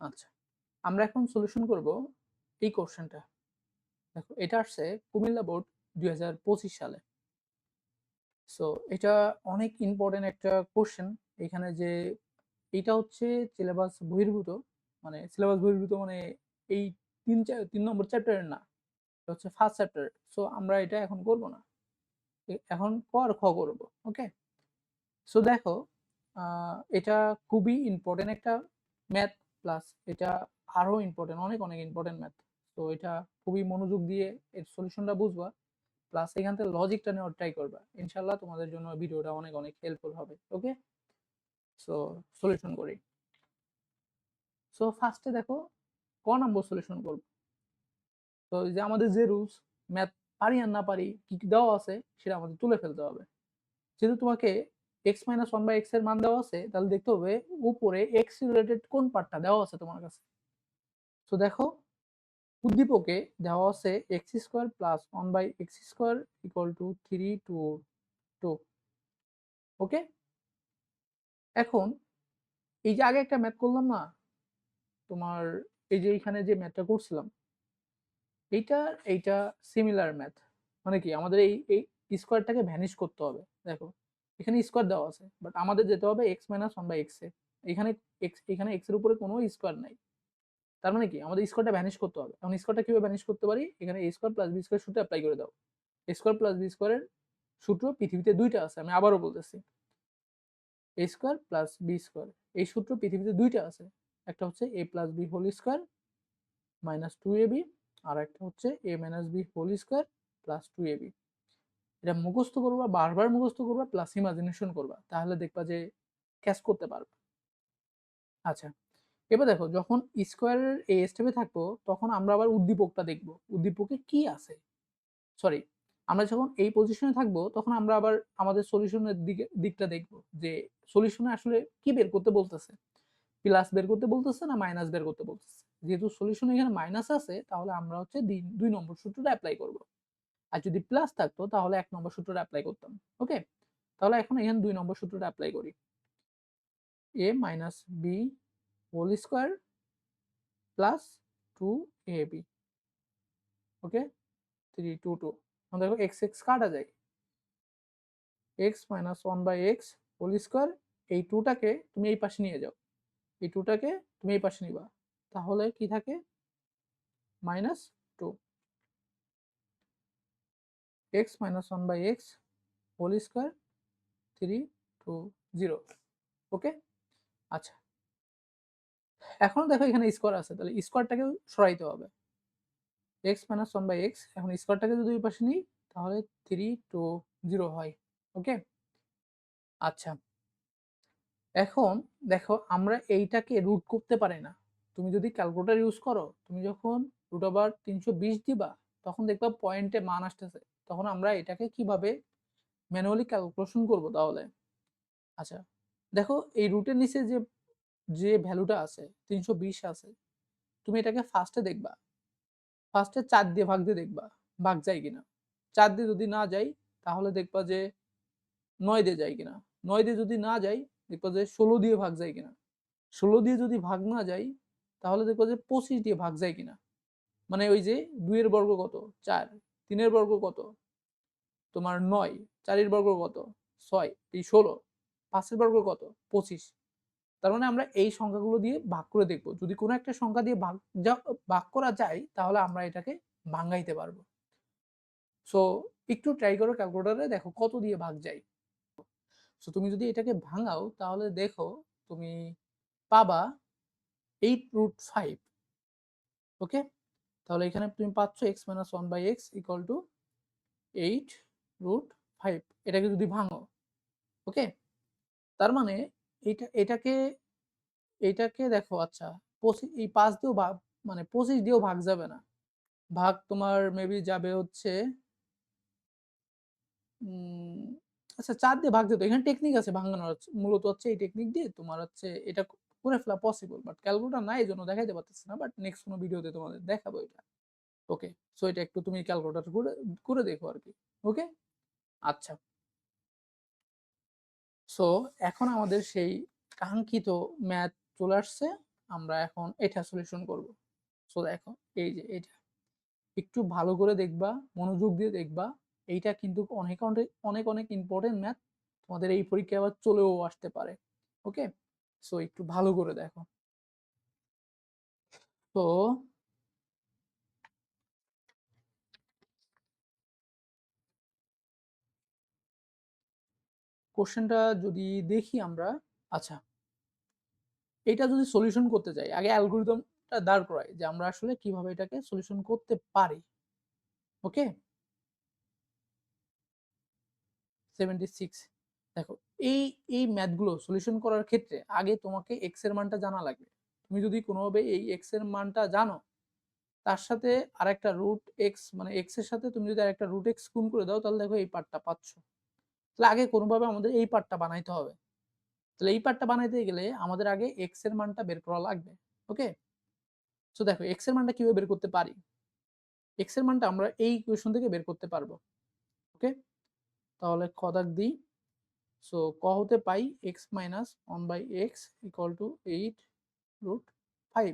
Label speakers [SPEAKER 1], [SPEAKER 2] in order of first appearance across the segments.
[SPEAKER 1] আচ্ছা। আমরা এখন সলিউশন করব এই কোশ্চেনটা দেখো, এটা আসছে কুমিল্লা বোর্ড দু হাজার পঁচিশ সালে। সো এটা অনেক ইম্পর্টেন্ট একটা কোশ্চেন এখানে যে এটা হচ্ছে সিলেবাস বহির্ভূত। মানে সিলেবাস বহির্ভূত মানে এই তিন তিন নম্বর চ্যাপ্টারের না। এটা হচ্ছে ফার্স্ট চ্যাপ্টার সো আমরা এটা এখন করব না। এখন ক আর খ করব ওকে সো দেখো এটা খুবই ইম্পর্টেন্ট একটা ম্যাথ প্লাস এটা আরও ইম্পর্টেন্ট অনেক অনেক ইম্পর্টেন্ট ম্যাথ তো এটা খুবই মনোযোগ দিয়ে এর সলিউশনটা বুঝবা। প্লাস এখান থেকে লজিকটা নেওয়ার ট্রাই করবা। ইনশাল্লাহ তোমাদের জন্য ভিডিওটা অনেক অনেক হেল্পফুল হবে ওকে সো সলিউশন করি। সো ফার্স্টে দেখো, ক নম্বর সলিউশন করব? তো যে আমাদের যে রুলস ম্যাথ পারি আর না পারি কি দেওয়া আছে, সেটা আমাদের তুলে ফেলতে হবে। যেহেতু তোমাকে এক্স মাইনাস ওয়ান বাই এক্সের মান দেওয়া আছে, তাহলে দেখতে হবে উপরে এক্স রিলেটেড কোন পার্টটা দেওয়া আছে তোমার কাছে। তো দেখো, উদ্দীপকে দেওয়া আছে x square plus one by x square equal to three two two okay এখন, এই যে আগে একটা ম্যাথ করলাম না, তোমার এই যে এইখানে যে ম্যাথটা করছিলাম, এইটা এইটা সিমিলার ম্যাথ মানে কি আমাদের এই এই স্কোয়ারটাকে ভ্যানিশ করতে হবে, দেখো। এখানে স্কোয়ার দেওয়া আছে। বাট আমাদের যেতে হবে x minus one by x এখানে এক্স এখানে এক্সের উপরে কোনো স্কোয়ার নাই। তার মানে কি? আমাদের স্কোয়ারটা ভ্যানিশ করতে হবে। এখন স্কোয়ারটা কীভাবে ভ্যানিশ করতে পারি? এখানে a square plus b square সূত্র অ্যাপ্লাই করে দাও। এ স্কোয়ার প্লাস বি স্কোয়ারের সূত্র পৃথিবীতে দুইটা আছে, আমি আবারও বলতেছি। A square plus b square এই সূত্র পৃথিবীতে দুইটা আছে। একটা হচ্ছে a plus b whole square minus two a b আর একটা হচ্ছে a minus b whole square plus two a b এটা মুখস্থ করবা, বারবার মুখস্থ করবা প্লাস ইমাজিনেশন করবা। তাহলে দেখবা যে ক্যাচ করতে পারবে। আচ্ছা এবার দেখো, যখন স্কোয়ারের এই স্টেপে থাকব, তখন আমরা আবার উদ্দীপকটা দেখব। উদ্দীপকে কি আছে? সরি আমরা যখন এই পজিশনে থাকব, তখন আমরা আবার আমাদের সলিউশনের দিকে, দিকটা দেখব যে সলিউশনে আসলে কি বের করতে বলতেছে? প্লাস বের করতে বলতেছে না মাইনাস বের করতে বলতেছে? যেহেতু সলিউশন এখানে মাইনাস আছে, তাহলে আমরা হচ্ছে দুই নম্বর সূত্রটা অ্যাপ্লাই করব। আর যদি প্লাস থাকতো, তাহলে এক নম্বর সূত্রটা অ্যাপ্লাই করতাম ওকে তাহলে এখন এখানে দুই নম্বর সূত্রটা অ্যাপ্লাই করি। A minus b whole square plus two a b okay three two two দেখো এক্স এক্স কাটা যায়। X minus one by x whole square এই টুটাকে তুমি এই পাশে নিয়ে যাও। এই টুটাকে তুমি এই পাশে নিবা। তাহলে কি থাকে? Minus two x minus one by x whole square three two zero okay আচ্ছা। এখন দেখো এখানে স্কোয়ার আছে, তাহলে স্কোয়ারটাকেও সরাইতে হবে। X minus one by x এখন স্কোয়ারটাকে যদি ওই পাশে নিই, তাহলে থ্রি টু জিরো হয় ওকে আচ্ছা। এখন দেখো আমরা এইটাকে রুট করতে পারি না। তুমি যদি ক্যালকুলেটার ইউজ করো, তুমি যখন রুট ওভার তিনশো বিশ দিবা, তখন দেখবা পয়েন্টে মান আসতেছে। তখন আমরা এটাকে কীভাবে ম্যানুয়ালি ক্যালকুলেশন করব তাহলে? আচ্ছা দেখো এই রুটের নিচে যে যে ভ্যালুটা আছে, তিনশো বিশ আছে, তুমি এটাকে ফার্স্টে দেখবা। ফার্স্টে চার দিয়ে ভাগ দিয়ে দেখবা, ভাগ যায় কিনা। চার দিয়ে যদি না যাই তাহলে দেখবা যে নয় দিয়ে যায় কিনা। নয় দিয়ে যদি না যাই দেখবা যে ষোলো দিয়ে ভাগ যায় কিনা। ষোলো দিয়ে যদি ভাগ না যায়, তাহলে দেখবা যে পঁচিশ দিয়ে ভাগ যায় কিনা। মানে ওই যে দুইয়ের বর্গ কত? চার। তিনের বর্গ কত? তোমার নয়, চারের বর্গ কত? ছয়, এই ষোলো। পাঁচের বর্গ কত? পঁচিশ। তার মানে আমরা এই সংখ্যাগুলো দিয়ে ভাগ করে দেখব। যদি কোনো একটা সংখ্যা দিয়ে ভাগ যা, ভাগ করা যায়, তাহলে আমরা এটাকে ভাঙ্গাইতে পারব। সো একটু ট্রাই করো ক্যালকুলেটারে দেখো কত দিয়ে ভাগ যায়। সো তুমি যদি এটাকে ভাঙাও, তাহলে দেখো তুমি পাবা এইট রুট ফাইভ ওকে তাহলে এখানে তুমি পাচ্ছ x minus one by x equal to eight root five এটাকে যদি ভাঙো ওকে তার মানে এটা এটাকে এটাকে দেখো আচ্ছা পঁচিশ এই পাঁচ দিয়েও ভাগ মানে পঁচিশ দিয়েও ভাগ যাবে না। ভাগ তোমার মেবি যাবে হচ্ছে আচ্ছা চার দিয়ে ভাগ যেত এখানে টেকনিক আছে ভাঙানোর, মূলত হচ্ছে এই টেকনিক দিয়ে তোমার হচ্ছে এটা করে ফেলা পসিবল বাট ক্যালকুলেটার নাই জন্য দেখাইতে পারতেছি না বাট নেক্সট কোনো ভিডিওতে তোমাদের দেখাবো এটা। ওকে সো এটা একটু তুমি ক্যালকুলেটার করে করে দেখো আর কি ওকে আচ্ছা। সো এখন আমাদের সেই কাঙ্ক্ষিত ম্যাথ চলে আসছে, আমরা এখন এটা সলিউশন করব। সো দেখো, এই যে এটা। একটু ভালো করে দেখবা, মনোযোগ দিয়ে দেখবা, এইটা কিন্তু অনেক অনেক অনেক অনেক ইম্পর্টেন্ট ম্যাথ তোমাদের এই পরীক্ষায় আবার চলেও আসতে পারে। ওকে সো একটু ভালো করে দেখো। তো কোশ্চেনটা যদি দেখি আমরা আচ্ছা। এটা যদি সলিউশন করতে চাই আগে অ্যালগোরিদমটা দাঁড় করাই যে আমরা আসলে কীভাবে এটাকে সলিউশন করতে পারি, ওকে? সেভেন্টি সিক্স দেখো, এই এই ম্যাথগুলো সলিউশন করার ক্ষেত্রে আগে তোমাকে এক্সের মানটা জানা লাগবে। তুমি যদি কোনোভাবে এই এক্সের মানটা জানো, তার সাথে আরেকটা রুট এক্স মানে এক্সের সাথে তুমি যদি আরেকটা রুট এক্স গুণ করে দাও, তাহলে দেখো এই পার্টটা পাচ্ছ। তাহলে আগে কোনোভাবে আমাদের এই পার্টটা বানাইতে হবে। তাহলে এই পার্টটা বানাইতে গেলে আমাদের আগে এক্সের মানটা বের করা লাগবে ওকে সো দেখো এক্সের মানটা কীভাবে বের করতে পারি? এক্সের মানটা আমরা এই ইকুয়েশন থেকে বের করতে পারব ওকে তাহলে কদাক দিই। সো ক হতে পাই? X minus one by x equal to eight root five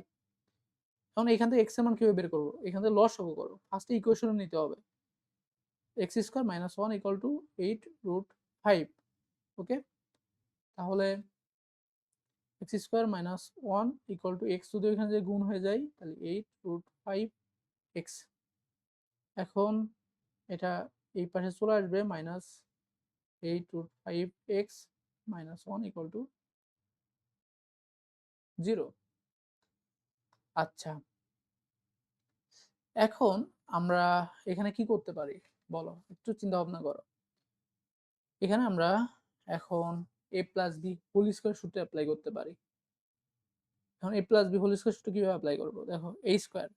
[SPEAKER 1] এখন এখান থেকে এক্সের মান কীভাবে বের করব? এখান থেকে লস হবে করো। ফার্স্টে ইকুয়েশনে নিতে হবে। X square minus one equal to eight root five okay তাহলে x square minus one equal to x যদি এখানে যে গুণ হয়ে যায়, তাহলে এইট রুট ফাইভ এক্স এখন এটা এই পাশে চলে আসবে minus eight root five x minus one equal to zero আচ্ছা। এখন আমরা এখানে কি করতে পারি? বলো, একটু চিন্তা ভাবনা করো। এখানে আমরা এখন a plus b whole square সূত্রে অ্যাপ্লাই করতে পারি। এখন a plus b whole square সূত্র কীভাবে অ্যাপ্লাই করব? দেখো এ স্কোয়ার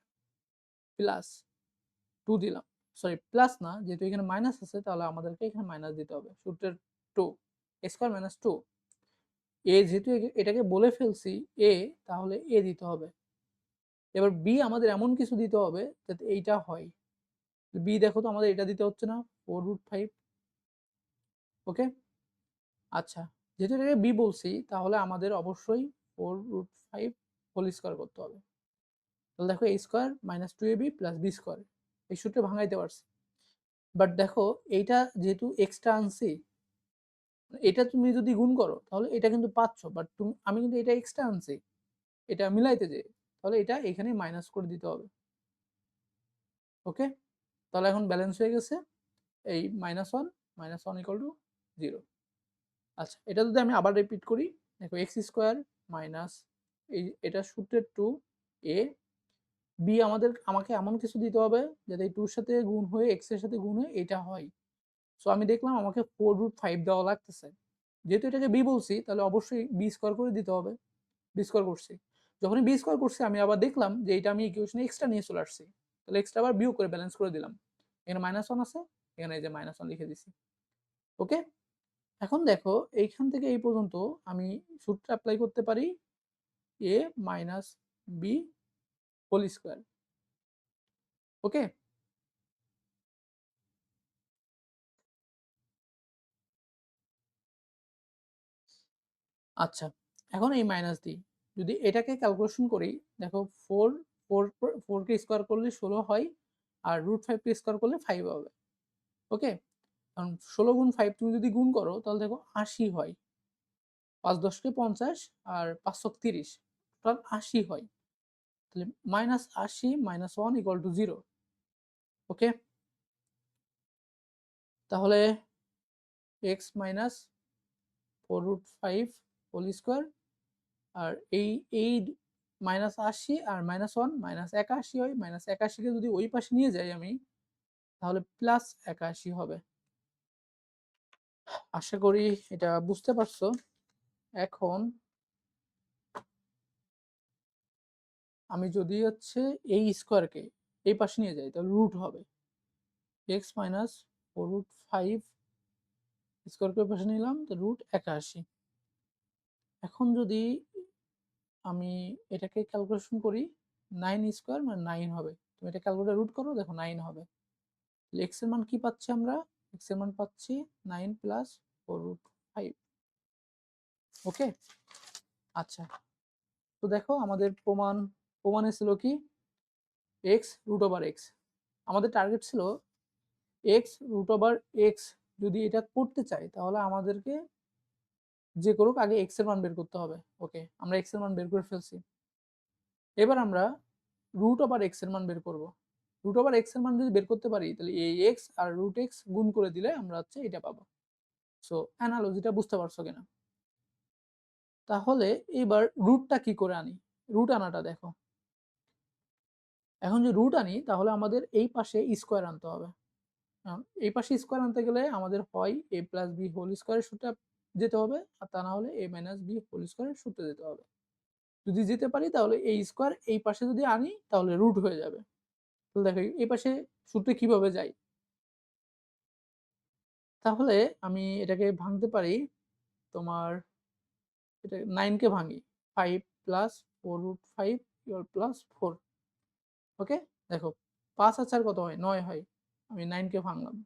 [SPEAKER 1] প্লাস টু দিলাম। সরি প্লাস না, যেহেতু এখানে মাইনাস আছে, তাহলে আমাদেরকে এখানে মাইনাস দিতে হবে। সূত্রের two a square minus two a যেহেতু এটাকে বলে ফেলছি এ তাহলে এ দিতে হবে। এবার বি আমাদের এমন কিছু দিতে হবে, যাতে এইটা হয়। বি দেখো তো, আমাদের এটা দিতে হচ্ছে না ফোর রুট ফাইভ ওকে আচ্ছা যেহেতু এটাকে বি বলছি, তাহলে আমাদের অবশ্যই four root five whole square করতে হবে। তাহলে দেখো এই square minus two a b plus b square এই সূত্রে ভাঙাইতে পারছি। বাট দেখো, এইটা যেহেতু এক্সট্রা আনছি, এটা তুমি যদি গুণ করো, তাহলে এটা কিন্তু পাচ্ছ। বাট তুমি, আমি কিন্তু এটা এক্সট্রা আনছি, এটা মিলাইতে যে, তাহলে এটা এখানে মাইনাস করে দিতে হবে। ওকে তাহলে এখন ব্যালেন্স হয়ে গেছে, এই minus one minus one equal to zero আচ্ছা এটা যদি আমি আবার রিপিট করি, দেখো এক্স স্কোয়ার মাইনাস এই, এটা সূত্রের টু এ বি আমাদের, আমাকে এমন কিছু দিতে হবে যাতে এই টুর সাথে গুণ হয়ে, এক্সের সাথে গুণ হয়ে এটা হয়। সো আমি দেখলাম আমাকে ফোর রুট ফাইভ দেওয়া লাগতেছে। যেহেতু এটাকে বি বলছি, তাহলে অবশ্যই বি স্কোয়ার করে দিতে হবে। বি স্কোয়ার করছি। যখনই বি স্কোয়ার করছি, আমি আবার দেখলাম যে এটা আমি ইকুয়েশনে এক্সট্রা নিয়ে চলে আসছি। তাহলে এক্সট্রা আবার বিউ করে ব্যালেন্স করে দিলাম। এখানে মাইনাস ওয়ান আছে, এখানে এই যে মাইনাস ওয়ান লিখে দিছি। ওকে এখন দেখো, এইখান থেকে এই পর্যন্ত আমি সূত্র অ্যাপ্লাই করতে পারি a minus b whole square. Okay? আচ্ছা এখন এই মাইনাস দিই যদি এটাকে ক্যালকুলেশন করি, দেখো ফোর ফোর ফোরকে স্কোয়ার করলে ষোলো হয়, আর রুট ফাইভকে স্কোয়ার করলে ফাইভ হবে, ওকে? কারণ ষোলো গুণ ফাইভ তুমি যদি গুণ করো, তাহলে দেখো আশি হয়, পাঁচ দশকে পঞ্চাশ, আর পাঁচশো তিরিশ টোটাল আশি হয়। তাহলে মাইনাস আশি minus one equal to zero. Okay? তাহলে x minus four root five whole square, আর এই এই মাইনাস আশি আর মাইনাস ওয়ান মাইনাস একাশি হয়, মাইনাস একাশিকে যদি ওই পাশে নিয়ে যাই আমি, তাহলে প্লাস একাশি হবে। আশা করি এটা বুঝতে পারছ। এখন আমি যদি হচ্ছে এই স্কোয়ারকে এই পাশে নিয়ে যাই, তাহলে রুট হবে। X minus four root five স্কোয়ারকে ওই পাশে নিলাম তো রুট একাশি। এখন যদি আমি এটাকে ক্যালকুলেশন করি নাইন স্কোয়ার মানে নাইন হবে। তুমি এটা ক্যালকুলেটার রুট করো, দেখো নাইন হবে। এক্সের মান কি পাচ্ছি আমরা? এক্সের মান পাচ্ছি nine plus four root five okay আচ্ছা। তো দেখো আমাদের প্রমাণ প্রমাণে ছিল কি? এক্স রুট ওভার এক্স আমাদের টার্গেট ছিল এক্স রুট ওভার এক্স যদি এটা করতে চাই, তাহলে আমাদেরকে যে করুক, আগে এক্সের মান বের করতে হবে। ওকে আমরা এক্সের মান বের করে ফেলছি। এবার আমরা রুট ওভার এক্সের মান বের করব। রুট ওভার এক্সের মান যদি বের করতে পারি, তাহলে এই এক্স আর রুট এক্স গুণ করে দিলে আমরা হচ্ছে এটা পাবো। সো অ্যানালজিটা বুঝতে পারছ কিনা? তাহলে এবার রুটটা কি করে আনি? রুট আনাটা দেখো। এখন যে রুট আনি, তাহলে আমাদের এই পাশে স্কোয়ার আনতে হবে। এই পাশে স্কোয়ার আনতে গেলে আমাদের হয় এ প্লাস বি হোল স্কোয়ারের সূত্রে যেতে হবে, আর তা না হলে এ মাইনাস বি হোল স্কোয়ারের সূত্রে যেতে হবে। যদি যেতে পারি, তাহলে এই স্কোয়ার এই পাশে যদি আনি, তাহলে রুট হয়ে যাবে। তাহলে দেখো, এই পাশে সূত্রে কীভাবে যাই তাহলে আমি এটাকে ভাঙতে পারি, তোমার এটা নাইনকে ভাঙি five plus four root five plus four okay? দেখো, পাঁচ আর চার কত হয়? নয় হয়। আমি নাইনকে ভাঙলাম।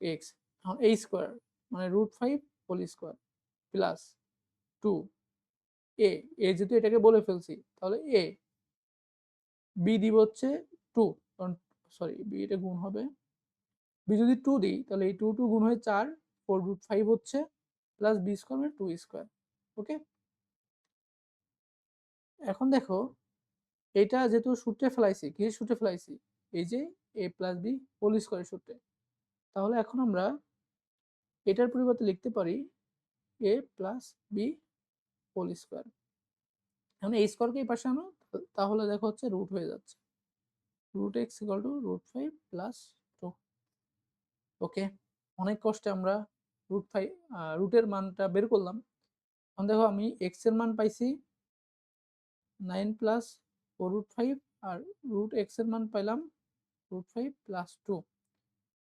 [SPEAKER 1] এক্স এখন এই স্কোয়ার মানে root five whole square plus two a a যেহেতু এটাকে বলে ফেলছি, তাহলে এ বি দিব হচ্ছে টু কারণ সরি বি এটা গুণ হবে। বি যদি টু দিই, তাহলে এই টু টু গুণ হয়ে চার ফোর রুট ফাইভ হচ্ছে প্লাস বি স্কোয়ার মানে টু স্কোয়ার ওকে এখন দেখো এটা যেহেতু সূত্রে ফেলাইছি, কি সূত্রে ফেলাইছি? এই যে এ প্লাস বি হোল স্কোয়ারের সূত্রে তাহলে এখন আমরা এটার পরিবর্তে লিখতে পারি a plus b whole square এখন এই স্কোয়ারকে এই পাশে আনো? তাহলে দেখো হচ্ছে রুট হয়ে যাচ্ছে। Root x equal to root five plus two okay অনেক কষ্টে আমরা রুট ফাইভ রুটের মানটা বের করলাম। এখন দেখো আমি এক্সের মান পাইছি nine plus four root five আর রুট এক্সের মান পাইলাম রুট ফাইভ প্লাস টু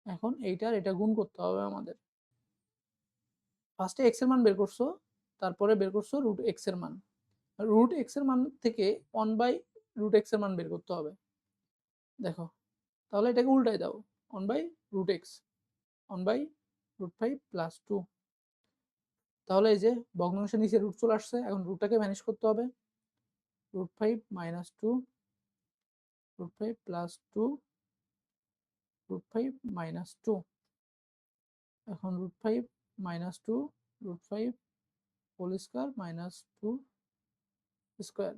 [SPEAKER 1] এখন এইটার এটা গুণ করতে হবে আমাদের। ফার্স্টে এক্সের মান বের করছ, তারপরে বের করছ রুট এক্সের মান। রুট এক্সের মান থেকে ওয়ান বাই রুট এক্সের মান বের করতে হবে। দেখো, তাহলে এটাকে উল্টাই দাও। One by root x one by root five plus two তাহলে এই যে ভগ্নাংশের নিচে রুট চলে আসছে, এখন রুটটাকে ম্যানেজ করতে হবে। Root five minus two root five plus two root five minus two এখন root five minus two root five whole square minus two square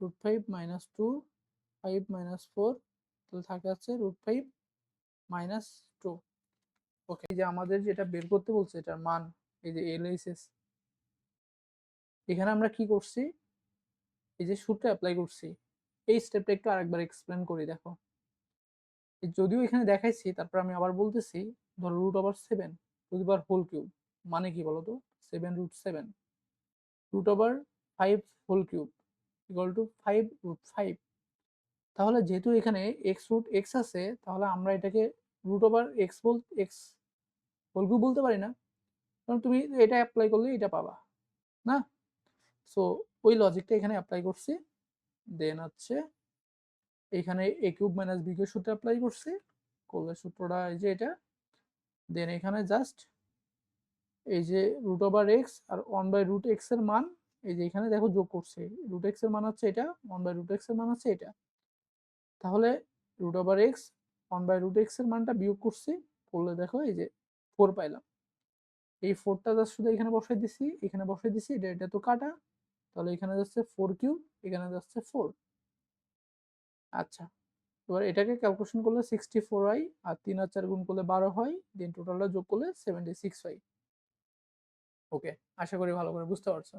[SPEAKER 1] root five minus two five minus four তাহলে থাকে আছে root five minus two okay এই যে আমাদের যেটা বের করতে বলছে এটার মান, এই যে এল এখানে আমরা কি করছি? এই যে সূত্র অ্যাপ্লাই করছি, এই স্টেপটা একটু আরেকবার এক্সপ্লেন করি, দেখো। যদিও এখানে দেখাইছি, তারপর আমি আবার বলতেছি, ধরো রুট ওভার সেভেন প্রতিবার হোল কিউব মানে কি বলতো? Seven root seven root over five whole cube equal to five root five তাহলে যেহেতু এখানে এক্স রুট এক্স আছে, তাহলে আমরা এটাকে রুট ওভার এক্স বল এক্স হোল কিউব বলতে পারি না। কারণ তুমি এটা অ্যাপ্লাই করলে এটা পাবা, না? সো ওই লজিকটা এখানে অ্যাপ্লাই করছি। দেন হচ্ছে, এখানে a cube minus b cube সূত্র অ্যাপ্লাই করছি। করলে সূত্রটা এই যে এটা। দেন এখানে জাস্ট এই যে রুট ওভার এক্স আর ওয়ান বাই রুট এক্সের মান, এই যে এখানে দেখো যোগ করছে। রুট এক্সের মান হচ্ছে এটা ওয়ান বাই রুট এক্সের মান হচ্ছে এটা। তাহলে root over x one by root এক্সের মানটা বিয়োগ করছি। করলে দেখো এই যে ফোর পাইলাম। এই ফোরটা জাস্ট শুধু এখানে বসাই দিছি, এখানে বসাই দিছি, এটা এটা তো কাটা। তাহলে এখানে যাচ্ছে ফোর কিউ এখানে যাচ্ছে ফোর আচ্ছা এবার এটাকে ক্যালকুলেশন করলে সিক্সটি ফোর হয় আর তিন আর চার গুণ করলে বারো হয় দেন টোটালটা যোগ করলে সেভেন্টি সিক্স হয় ওকে আশা করি ভালো করে বুঝতে পারছ।